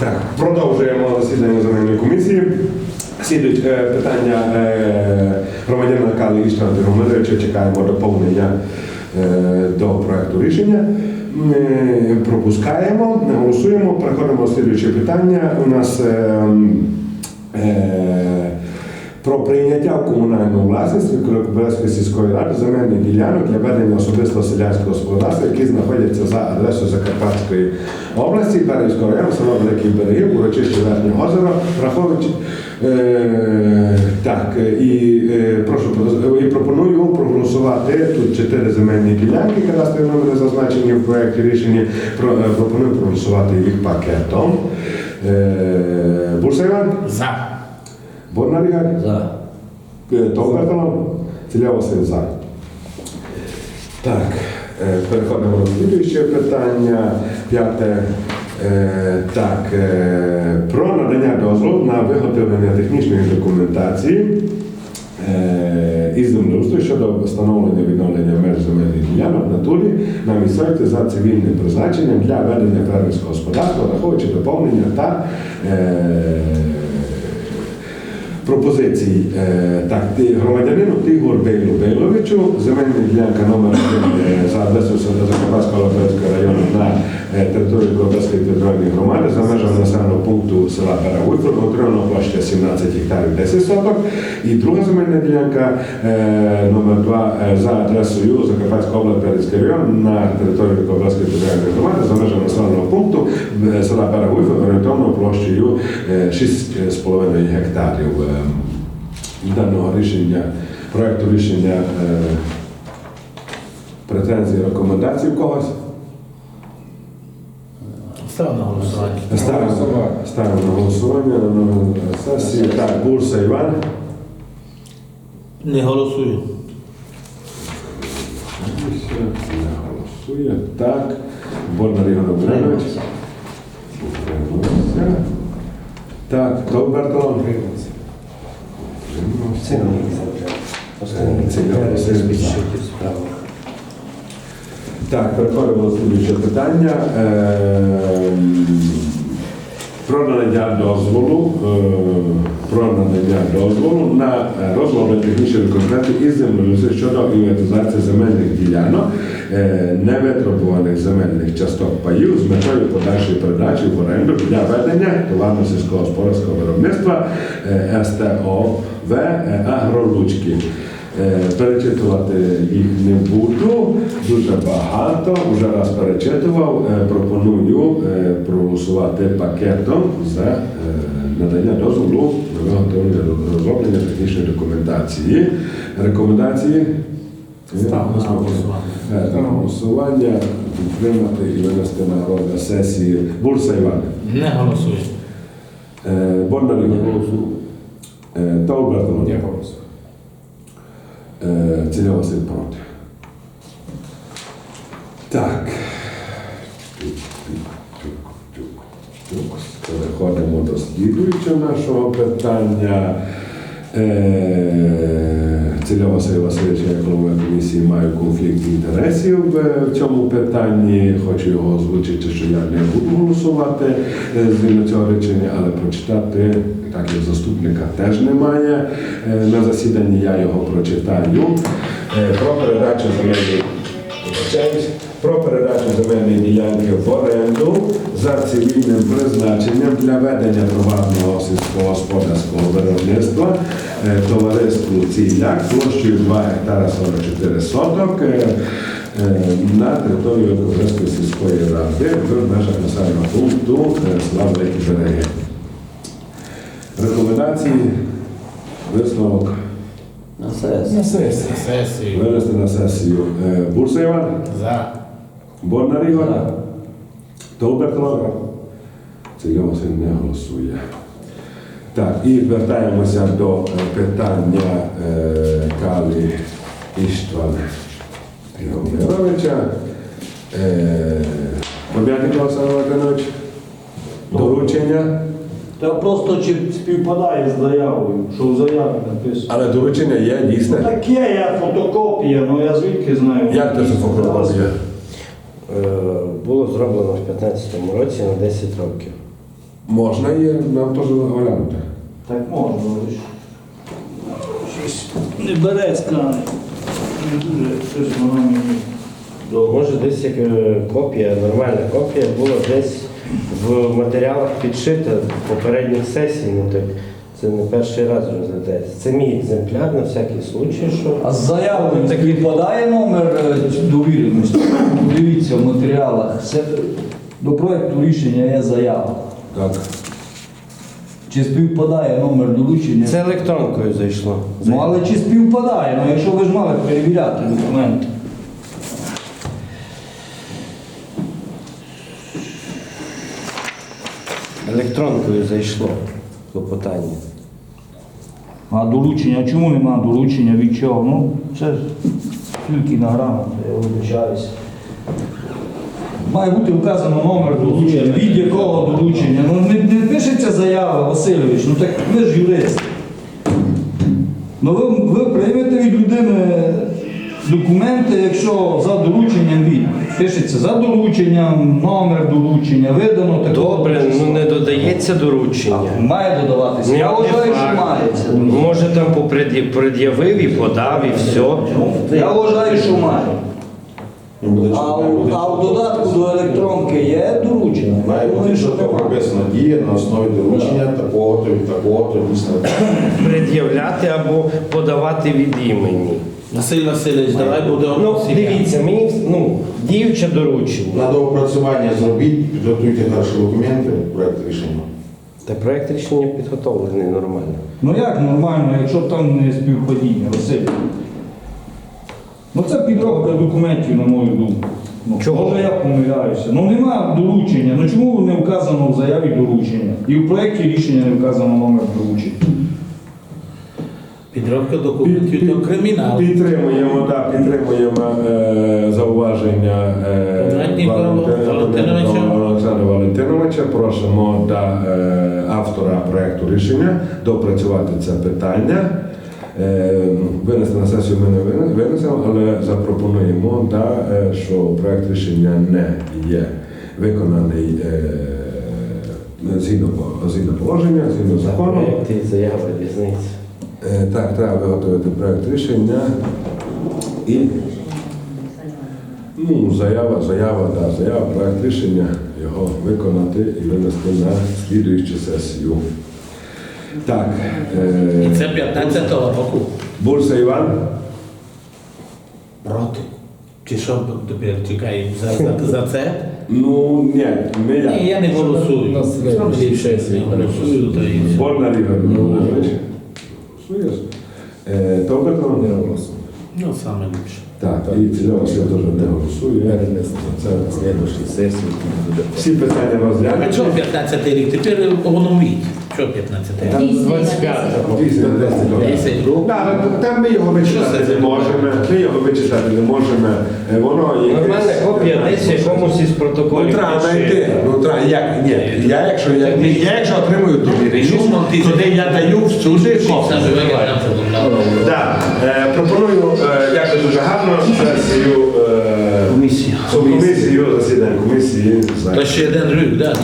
Так, продовжуємо засідання земельної комісії. Слідують е, питання е, громадянина Кали Тигомировича. Чекаємо доповнення е, до проекту рішення. Е, пропускаємо, голосуємо. Переходимо до слідуюче питання. У нас е, е, про прийняття в комунальну власність сільської ради земельних ділянок для ведення особистого селянського господарства, які знаходяться за адресою Закарпатської області, Березького району, село Великий Берегів, урочище Верхнє озеро, враховуючи е, так, і е, прошу і пропоную проголосувати тут чотири земельні ділянки, кадастрові номери зазначені в проєкті рішення. Про, е, пропоную проголосувати їх пакетом. Е, Бурса? За. Борна Ігор? За. Товбертон, Ціля Василь за. Так, переходимо до слідуючого питання. П'яте. Так, про надання дозволу на виготовлення технічної документації із землеустрою щодо встановлення відновлення меж земельних ділянок в натурі на місцевості за цивільним призначенням для ведення фермерського господарства, враховуючи доповнення та пропозицій. Е, Так, ти громадянину Тигор Бейлу Бейловичу, земельна ділянка номер 1 е, за адресою Закарпатського Лобецького району на території Лобецької територіальної громади за межами населеного пункту села Перегуй, отримана площа 17 гектарів 10 соток. І друга земельна ділянка е, номер 2 за адресою Закарпатська область Перецький район на території Лобецької територіальної громади за межами населеного пункту е, села Перегуй, орієнтовною площею е, 6,5 гектарів. Е, даного рішення, проекту рішення е, претензії, рекомендації в когось. Став на голосування. Ставимо, ставимо на голосування на сесії. Так, Бурса Іван. Не голосую. Не голосує. Так. Борна Ігор. Утримався. Так, Тобертон. Утримався. Це завжди. Останній Це я це Василь розпишіть справу. Так, переходимо до слідуючого питання. Ем, Про надання дозволу, е, про надання дозволу на е, розроблення технічної документації із землеустрою щодо інвентаризації земельних ділянок, е, невитребуваних земельних часток паїв з метою подальшої передачі в оренду для ведення товарно-сільського господарського виробництва СТОВ Агролучки. Е, Перечитувати їх не буду, дуже багато. Вже раз перечитував. Е, Пропоную е, проголосувати пакетом за надання дозволу на виготовлення розроблення технічної документації. Рекомендації голосування. Підтримати і винести на розгляд сесії. Бурса Іван. Не голосую. Е, Бондар Не голосую. Е, Таубертон. Не голосую. Е, Ціля Василь проти. Так. Переходимо до слідуючого нашого питання. Е, Ціля Василь Васильович, як голова комісії, маю конфлікт інтересів е, в цьому питанні. Хочу його озвучити, що я не буду голосувати е, згідно цього речення, але прочитати, так як заступника теж немає. На засіданні я його прочитаю. Про передачу Вибачаюсь. Про передачу земельної ділянки в оренду за цивільним призначенням для ведення товарного сільськогосподарського виробництва е, товариству Ціляк площею 2 гектара 44 соток е, е, на території Великобрезької сільської ради в межах населеного пункту села Великі Береги. Рекомендації, висновок На сесію. На сесії. На сесію. винести на сесію Бурса Іван, За. Борна Ігор. Тобертон. Ціля Василь не голосує. Так, і вертаємося до питання е, Калі Іштван Ігоровича. Е, Боб'ятник Олександр Валентинович, доручення, Та просто чи співпадає з заявою, що в заяві написано. але доручення є дійсне. Так є, я фотокопія, ну я звідки знаю. Як це фотографія? Е, Було зроблено в 2015 році на 10 років. Можна і нам теж оглянути. Так можна, але. Щось не бере скани. Не дуже щось воно мені. Може десь як е, копія, нормальна копія була десь в матеріалах підшита попередніх сесій, ну так це не перший раз розглядається. Це мій екземпляр на всякий случай, що А з заявою такий подає номер е, довіреності. Дивіться в матеріалах. Це до проекту рішення є заява. Так. Чи співпадає номер доручення? це електронкою зайшло. Ну але чи співпадає? Ну якщо ви ж мали перевіряти документи. Електронкою зайшло клопотання. А доручення, чому нема доручення від чого? Ну, це тільки на грамоту, я вибачаюся. Має бути вказано номер доручення, від якого доручення. Ну не, не пишеться заява, Васильович, ну так ви ж юрист. Ну ви, ви приймете від людини документи, якщо за дорученням від. Пишеться за дорученням, номер доручення, видано такого. Добре, ну не додається доручення. Має додаватися. Я вважаю, що факт. має. Може там пред'явив і подав, і все. Я вважаю, що має. А, у- а в додатку до електронки є доручення? Має бути що прописана дія на основі доручення такого-то і такого-то дійсно. Пред'являти або подавати від імені. Василь Васильович, давай будемо. Ну, дивіться, мені ну, діюче доручення. На доопрацювання зробіть, підготуйте хороші документи, проект рішення. Та проект рішення підготовлений нормально. Ну як нормально, якщо там не співпадіння, Василь? Ну це підробка документів, на мою думку. Ну, Чого? Може я помиляюся. Ну нема доручення. Ну чому не вказано в заяві доручення? І в проєкті рішення не вказано номер доручення. Підробка документів то кримінал. Підтримуємо, да, підтримуємо е, зауваження е, Валентина Валентина- Валентиновича. Олександра Валентиновича. Просимо да, е, автора проекту рішення допрацювати це питання. Е, Винести на сесію ми не винесемо, але запропонуємо, да, е, що проект рішення не є виконаний е, згідно, згідно положення, згідно закону. І заява різниця. Е, Так, треба виготовити проект рішення і ну, заява, заява, да, заява, проект рішення, його виконати і винести на слідуючу сесію. Так, І е, це 15-го року. Бурса Іван. Проти. Чи що тепер чекаємо за, за, за це? Ну, ні, не я. Ні, я не голосую. Сам ліпше не голосую, то Е, то Тобто, не голосує. Ну, саме ліпше. Так, і Фільова Василь теж не голосує. Це Следующей сессии сесії. всі питання А чому чого 15 рік? Тепер оновіть. Що 15 рік? 25 Після 10 років. 10 років. Так, ну, там ми його вичитати не можемо, ми його вичитати не можемо. Е, Воно якесь- Нормальна копія десь якомусь із Ну, треба знайти. Ну, треба, як, ні, я якщо, я, я якщо отримую довіреність, туди я даю копію. Вигідно це Так, е, пропоную, е, дякую дуже гарно, сесію, е, Комісія. комісію, засідання комісії. То ще один рік, так.